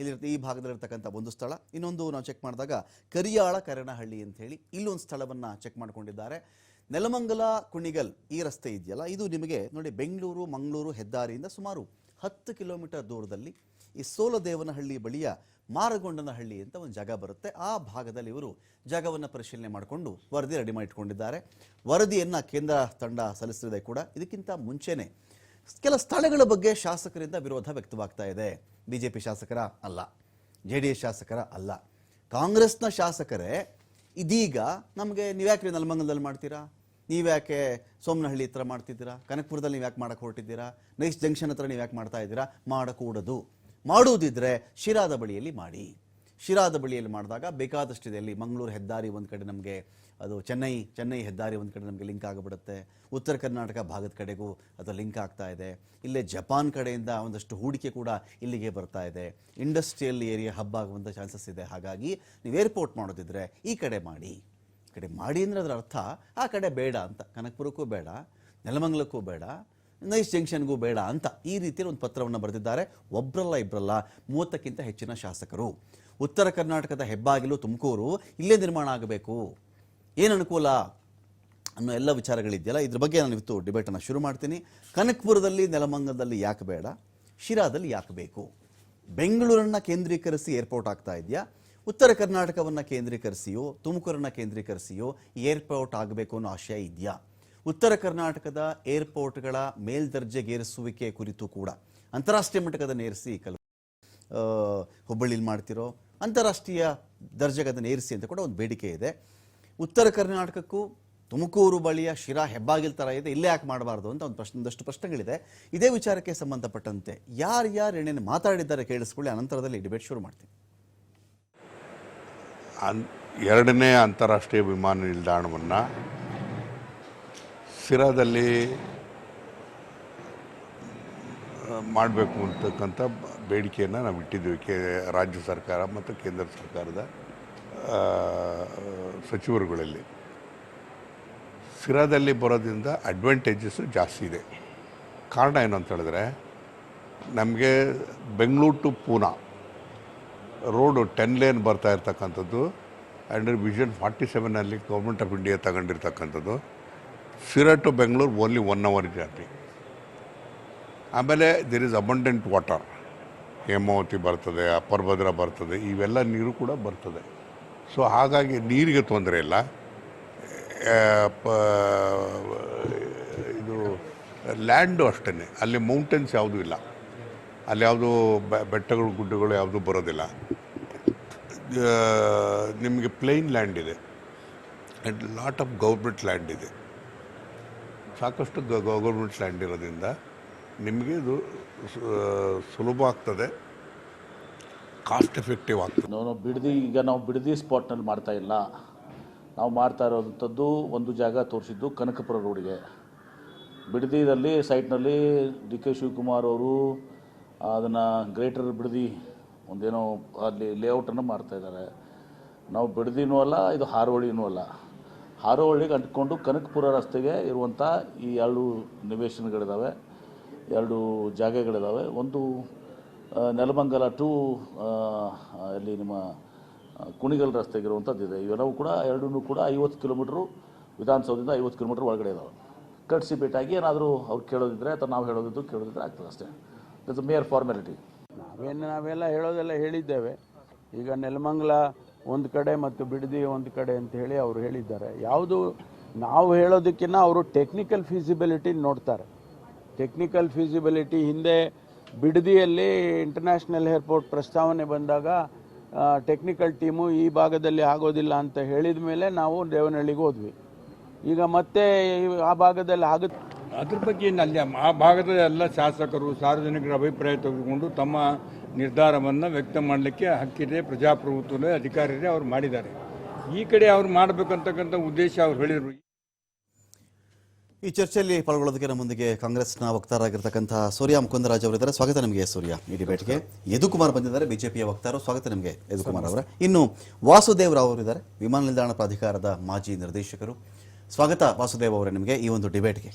ಇಲ್ಲಿ ಈ ಭಾಗದಲ್ಲಿರ್ತಕ್ಕಂಥ ಒಂದು ಸ್ಥಳ. ಇನ್ನೊಂದು ನಾವು ಚೆಕ್ ಮಾಡಿದಾಗ ಕರಿಯಾಳ ಕರಣಹಳ್ಳಿ ಅಂತ ಹೇಳಿ ಇಲ್ಲೊಂದು ಸ್ಥಳವನ್ನು ಚೆಕ್ ಮಾಡ್ಕೊಂಡಿದ್ದಾರೆ. ನೆಲಮಂಗಲ ಕುಣಿಗಲ್ ಈ ರಸ್ತೆ ಇದೆಯಲ್ಲ, ಇದು ನಿಮಗೆ ನೋಡಿ ಬೆಂಗಳೂರು, ಮಂಗಳೂರು ಹೆದ್ದಾರಿಯಿಂದ ಸುಮಾರು ಹತ್ತು ಕಿಲೋಮೀಟರ್ ದೂರದಲ್ಲಿ ಈ ಸೋಲದೇವನಹಳ್ಳಿ ಬಳಿಯ ಮಾರಗೊಂಡನಹಳ್ಳಿ ಅಂತ ಒಂದು ಜಾಗ ಬರುತ್ತೆ. ಆ ಭಾಗದಲ್ಲಿ ಇವರು ಜಾಗವನ್ನು ಪರಿಶೀಲನೆ ಮಾಡಿಕೊಂಡು ವರದಿ ರೆಡಿ ಮಾಡಿಟ್ಕೊಂಡಿದ್ದಾರೆ. ವರದಿಯನ್ನು ಕೇಂದ್ರ ತಂಡ ಸಲ್ಲಿಸಿದೆ ಕೂಡ. ಇದಕ್ಕಿಂತ ಮುಂಚೆನೆ ಕೆಲ ಸ್ಥಳಗಳ ಬಗ್ಗೆ ಶಾಸಕರಿಂದ ವಿರೋಧ ವ್ಯಕ್ತವಾಗ್ತಾ ಇದೆ. ಬಿಜೆಪಿ ಶಾಸಕರ ಅಲ್ಲ ಜೆ ಡಿ ಎಸ್ ಶಾಸಕರ ಅಲ್ಲ. ಕಾಂಗ್ರೆಸ್ನ ಶಾಸಕರೇ, ಇದೀಗ ನಮಗೆ ನೀವ್ಯಾಕೆ ನೆಲಮಂಗಲದಲ್ಲಿ ಮಾಡ್ತೀರಾ? ನೀವ್ಯಾಕೆ ಸೋಮನಹಳ್ಳಿ ಹತ್ರ ಮಾಡ್ತಿದ್ದೀರಾ? ಕನಕಪುರದಲ್ಲಿ ನೀವು ಯಾಕೆ ಮಾಡಕ್ಕೆ ಹೊರಟಿದ್ದೀರಾ? ನೈಸ್ ಜಂಕ್ಷನ್ ಹತ್ರ ನೀವು ಯಾಕೆ ಮಾಡ್ತಾ ಇದ್ದೀರಾ? ಮಾಡಕೂಡದು. ಮಾಡುವುದಿದ್ರೆ ಶಿರಾದ ಬಳಿಯಲ್ಲಿ ಮಾಡಿ. ಶಿರಾದ ಬಳಿಯಲ್ಲಿ ಮಾಡಿದಾಗ ಬೇಕಾದಷ್ಟಿದೆ ಅಲ್ಲಿ ಮಂಗಳೂರು ಹೆದ್ದಾರಿ ಒಂದು ಕಡೆ ನಮಗೆ ಅದು ಚೆನ್ನೈ ಚೆನ್ನೈ ಹೆದ್ದಾರಿ ಒಂದು ಕಡೆ ನಮಗೆ ಲಿಂಕ್ ಆಗಿಬಿಡುತ್ತೆ. ಉತ್ತರ ಕರ್ನಾಟಕ ಭಾಗದ ಕಡೆಗೂ ಅದು ಲಿಂಕ್ ಆಗ್ತಾ ಇದೆ. ಇಲ್ಲೇ ಜಪಾನ್ ಕಡೆಯಿಂದ ಒಂದಷ್ಟು ಹೂಡಿಕೆ ಕೂಡ ಇಲ್ಲಿಗೆ ಬರ್ತಾ ಇದೆ. ಇಂಡಸ್ಟ್ರಿಯಲ್ ಏರಿಯಾ ಹಬ್ ಆಗುವಂಥ ಚಾನ್ಸಸ್ ಇದೆ. ಹಾಗಾಗಿ ನೀವು ಏರ್ಪೋರ್ಟ್ ಮಾಡೋದಿದ್ರೆ ಈ ಕಡೆ ಮಾಡಿ. ಈ ಕಡೆ ಮಾಡಿ ಅಂದರೆ ಅದರ ಅರ್ಥ, ಆ ಕಡೆ ಬೇಡ ಅಂತ. ಕನಕಪುರಕ್ಕೂ ಬೇಡ, ನೆಲಮಂಗಲಕ್ಕೂ ಬೇಡ ನೈಸ್ ಜಂಕ್ಷನ್ಗೂ ಬೇಡ ಅಂತ ಈ ರೀತಿಯಲ್ಲಿ ಒಂದು ಪತ್ರವನ್ನು ಬರೆದಿದ್ದಾರೆ. ಒಬ್ಬರಲ್ಲ ಇಬ್ಬರಲ್ಲ ಮೂವತ್ತಕ್ಕಿಂತ ಹೆಚ್ಚಿನ ಶಾಸಕರು. ಉತ್ತರ ಕರ್ನಾಟಕದ ಹೆಬ್ಬಾಗಿಲು ತುಮಕೂರು ಇಲ್ಲೇ ನಿರ್ಮಾಣ ಆಗಬೇಕು. ಏನು ಅನುಕೂಲ ಅನ್ನೋ ಎಲ್ಲ ವಿಚಾರಗಳಿದೆಯಲ್ಲ, ಇದ್ರ ಬಗ್ಗೆ ನಾನು ಇವತ್ತು ಡಿಬೇಟನ್ನು ಶುರು ಮಾಡ್ತೀನಿ. ಕನಕಪುರದಲ್ಲಿ, ನೆಲಮಂಗಲದಲ್ಲಿ ಯಾಕೆ ಬೇಡ? ಶಿರಾದಲ್ಲಿ ಯಾಕೆ ಬೇಕು? ಬೆಂಗಳೂರನ್ನು ಕೇಂದ್ರೀಕರಿಸಿ ಏರ್ಪೋರ್ಟ್ ಆಗ್ತಾ ಇದೆಯಾ? ಉತ್ತರ ಕರ್ನಾಟಕವನ್ನು ಕೇಂದ್ರೀಕರಿಸಿಯೋ, ತುಮಕೂರನ್ನು ಕೇಂದ್ರೀಕರಿಸಿಯೋ ಏರ್ಪೋರ್ಟ್ ಆಗಬೇಕು ಅನ್ನೋ ಆಶಯ ಇದೆಯಾ? ಉತ್ತರ ಕರ್ನಾಟಕದ ಏರ್ಪೋರ್ಟ್ಗಳ ಮೇಲ್ದರ್ಜೆಗೇರಿಸುವಿಕೆ ಕುರಿತು ಕೂಡ ಅಂತಾರಾಷ್ಟ್ರೀಯ ಮಟ್ಟದ ನೇರಿಸಿ ಕಲ್ ಹುಬ್ಬಳ್ಳಿಲಿ ಮಾಡ್ತಿರೋ ಅಂತಾರಾಷ್ಟ್ರೀಯ ದರ್ಜೆಗೆ ಅದನ್ನು ಏರಿಸಿ ಅಂತ ಕೂಡ ಒಂದು ಬೇಡಿಕೆ ಇದೆ. ಉತ್ತರ ಕರ್ನಾಟಕಕ್ಕೂ ತುಮಕೂರು ಬಳಿಯ ಶಿರಾ ಹೆಬ್ಬಾಗಿಲ್ ಥರ ಇದೆ. ಇಲ್ಲೇ ಯಾಕೆ ಮಾಡಬಾರ್ದು ಅಂತ ಒಂದು ಪ್ರಶ್ನೆ, ಒಂದಷ್ಟು ಪ್ರಶ್ನೆಗಳಿದೆ. ಇದೇ ವಿಚಾರಕ್ಕೆ ಸಂಬಂಧಪಟ್ಟಂತೆ ಯಾರು ಯಾರು ಏನೇನು ಮಾತಾಡಿದ್ದಾರೆ ಕೇಳಿಸ್ಕೊಳ್ಳಿ. ಅನಂತರದಲ್ಲಿ ಡಿಬೇಟ್ ಶುರು ಮಾಡ್ತೀನಿ. ಅನ್, ಎರಡನೇ ಅಂತಾರಾಷ್ಟ್ರೀಯ ವಿಮಾನ ನಿಲ್ದಾಣವನ್ನು ಸಿರಾದಲ್ಲಿ ಮಾಡಬೇಕು ಅಂತಕ್ಕಂಥ ಬೇಡಿಕೆಯನ್ನು ನಾವು ಇಟ್ಟಿದ್ದೀವಿ. ಕೇ, ರಾಜ್ಯ ಸರ್ಕಾರ ಮತ್ತು ಕೇಂದ್ರ ಸರ್ಕಾರದ ಸಚಿವರುಗಳಲ್ಲಿ. ಸಿರಾದಲ್ಲಿ ಬರೋದ್ರಿಂದ ಅಡ್ವಾಂಟೇಜಸ್ಸು ಜಾಸ್ತಿ ಇದೆ. ಕಾರಣ ಏನು ಅಂತ ಹೇಳಿದ್ರೆ, ನಮಗೆ Bengaluru to Poona, road ten lane ಬರ್ತಾ ಇರ್ತಕ್ಕಂಥದ್ದು ಆ್ಯಂಡ್ ವಿಷನ್ ಫಾರ್ಟಿ ಸೆವೆನಲ್ಲಿ government of India ತಗೊಂಡಿರ್ತಕ್ಕಂಥದ್ದು Sira to Bengaluru only one hour journey ಆಮೇಲೆ there is abundant water Hemavati ಬರ್ತದೆ ಅಪ್ಪರ್ ಭದ್ರಾ ಬರ್ತದೆ, ಇವೆಲ್ಲ ನೀರು ಕೂಡ ಬರ್ತದೆ. ಸೊ ಹಾಗಾಗಿ ನೀರಿಗೆ ತೊಂದರೆ ಇಲ್ಲ. ಪ- ಇದು ಲ್ಯಾಂಡು ಅಷ್ಟೇ ಅಲ್ಲಿ ಮೌಂಟೇನ್ಸ್ ಯಾವುದೂ ಇಲ್ಲ. ಅಲ್ಲಿ ಯಾವುದು ಬೆಟ್ಟಗಳು, ಗುಡ್ಡಗಳು ಯಾವುದೂ ಬರೋದಿಲ್ಲ. ನಿಮಗೆ ಪ್ಲೇನ್ ಲ್ಯಾಂಡ್ ಇದೆ. And lot of government land ಇದೆ. ಸಾಕಷ್ಟು ಗೌರ್ಮೆಂಟ್ ಲ್ಯಾಂಡ್ ಇರೋದ್ರಿಂದ ನಿಮಗೆ ಇದು ಸುಲಭ ಆಗ್ತದೆ. ಕಾಸ್ಟ್ ಎಫೆಕ್ಟಿವ್ ಆಗ್ತದೆ. ನಾವು ಬಿಡದಿ, ಈಗ ನಾವು ಬಿಡದಿ ಸ್ಪಾಟ್ನಲ್ಲಿ ಮಾಡ್ತಾ ಇಲ್ಲ. ನಾವು ಮಾಡ್ತಾ ಇರೋವಂಥದ್ದು ಒಂದು ಜಾಗ ತೋರಿಸಿದ್ದು ಕನಕಪುರ ರೋಡಿಗೆ. ಬಿಡದಿದಲ್ಲಿ ಸೈಟ್ನಲ್ಲಿ ಡಿ ಕೆ ಶಿವಕುಮಾರ್ ಅವರು ಅದನ್ನು ಗ್ರೇಟರ್ ಬಿಡದಿ ಒಂದೇನೋ ಅಲ್ಲಿ ಲೇಔಟನ್ನು ಮಾಡ್ತಾ ಇದ್ದಾರೆ. ನಾವು ಬಿಡದಿನೂ ಅಲ್ಲ, ಇದು ಹಾರೋಳಿನೂ ಅಲ್ಲ. ಹಾರೋಹಳ್ಳಿಗೆ ಅಂಟ್ಕೊಂಡು ಕನಕಪುರ ರಸ್ತೆಗೆ ಇರುವಂಥ ಈ ಎರಡು ನಿವೇಶನಗಳಿದ್ದಾವೆ ಎರಡು ಜಾಗಗಳಿದ್ದಾವೆ ಒಂದು ನೆಲಮಂಗಲ ಟು ಅಲ್ಲಿ ನಿಮ್ಮ ಕುಣಿಗಲ್ ರಸ್ತೆಗೆ ಇರುವಂಥದ್ದು ಇದೆ. ಇವೆಲ್ಲವೂ ಕೂಡ ಎರಡೂ ಕೂಡ ಐವತ್ತು ಕಿಲೋಮೀಟ್ರು, ವಿಧಾನಸೌಧದಿಂದ ಐವತ್ತು ಕಿಲೋಮೀಟ್ರ್ ಒಳಗಡೆ ಇದ್ದಾವೆ ಕಟ್ಸಿ ಭೇಟಿಯಾಗಿ ಏನಾದರೂ ಅವ್ರು ಕೇಳೋದಿದ್ರೆ ಅಥವಾ ನಾವು ಹೇಳೋದಿದ್ದು ಕೇಳೋದಿದ್ರೆ ಆಗ್ತದೆ ಅಷ್ಟೇ. ಇಟ್ಸ್ ಮೇಯರ್ ಫಾರ್ಮ್ಯಾಲಿಟಿ ನಾವೇನು ನಾವೆಲ್ಲ ಹೇಳೋದೆಲ್ಲ ಹೇಳಿದ್ದೇವೆ. ಈಗ ನೆಲಮಂಗಲ ಒಂದು ಕಡೆ ಮತ್ತು ಬಿಡದಿ ಒಂದು ಕಡೆ ಅಂತ ಹೇಳಿ ಅವರು ಹೇಳಿದ್ದಾರೆ. ಯಾವುದು ನಾವು ಹೇಳೋದಕ್ಕಿಂತ ಅವರು ಟೆಕ್ನಿಕಲ್ ಫೀಸಿಬಿಲಿಟಿ ನೋಡ್ತಾರೆ. ಟೆಕ್ನಿಕಲ್ ಫೀಸಿಬಿಲಿಟಿ ಹಿಂದೆ ಬಿಡದಿಯಲ್ಲಿ ಇಂಟರ್ನ್ಯಾಷನಲ್ ಏರ್ಪೋರ್ಟ್ ಪ್ರಸ್ತಾವನೆ ಬಂದಾಗ ಟೆಕ್ನಿಕಲ್ ಟೀಮು ಈ ಭಾಗದಲ್ಲಿ ಆಗೋದಿಲ್ಲ ಅಂತ ಹೇಳಿದ ಮೇಲೆ ನಾವು ದೇವನಹಳ್ಳಿಗೆ ಹೋದ್ವಿ. ಈಗ ಮತ್ತೆ ಆ ಭಾಗದಲ್ಲಿ ಆಗುತ್ತೆ ಅದ್ರ ಬಗ್ಗೆ ಅಲ್ಲಿ ಆ ಭಾಗದ ಎಲ್ಲ ಶಾಸಕರು ಸಾರ್ವಜನಿಕರ ಅಭಿಪ್ರಾಯ ತೆಗೆದುಕೊಂಡು ತಮ್ಮ ನಿರ್ಧಾರವನ್ನು ವ್ಯಕ್ತ ಮಾಡಲಿಕ್ಕೆ ಹಕ್ಕಿದೆ, ಪ್ರಜಾಪ್ರಭುತ್ವದ ಅಧಿಕಾರಿಯೇ ಅವ್ರು ಮಾಡಿದ್ದಾರೆ. ಈ ಕಡೆ ಅವ್ರು ಮಾಡಬೇಕಂತಕ್ಕಂಥ ಉದ್ದೇಶ ಅವ್ರು ಹೇಳಿದರು. ಈ ಚರ್ಚೆಯಲ್ಲಿ ಪಾಲ್ಗೊಳ್ಳೋದಕ್ಕೆ ನಮ್ಮೊಂದಿಗೆ ಕಾಂಗ್ರೆಸ್ನ ವಕ್ತಾರಾಗಿರ್ತಕ್ಕಂಥ ಸೂರ್ಯ ಮುಕುಂದರಾಜ್ ಅವರಿದ್ದಾರೆ. ಸ್ವಾಗತ ನಿಮಗೆ ಸೂರ್ಯ ಈ ಡಿಬೇಟ್ಗೆ ಯದುಕುಮಾರ್ ಬಂದಿದ್ದಾರೆ, ಬಿಜೆಪಿಯ ವಕ್ತಾರರು ಸ್ವಾಗತ ನಿಮಗೆ ಯದುಕುಮಾರ್ ಅವರ. ಇನ್ನು ವಾಸುದೇವ್ ರಾವ್ ಅವರಿದ್ದಾರೆ, ವಿಮಾನ ನಿಲ್ದಾಣ ಪ್ರಾಧಿಕಾರದ ಮಾಜಿ ನಿರ್ದೇಶಕರು. ಸ್ವಾಗತ ವಾಸುದೇವ್ ಅವರೇ ನಿಮಗೆ ಈ ಒಂದು ಡಿಬೇಟ್ಗೆ.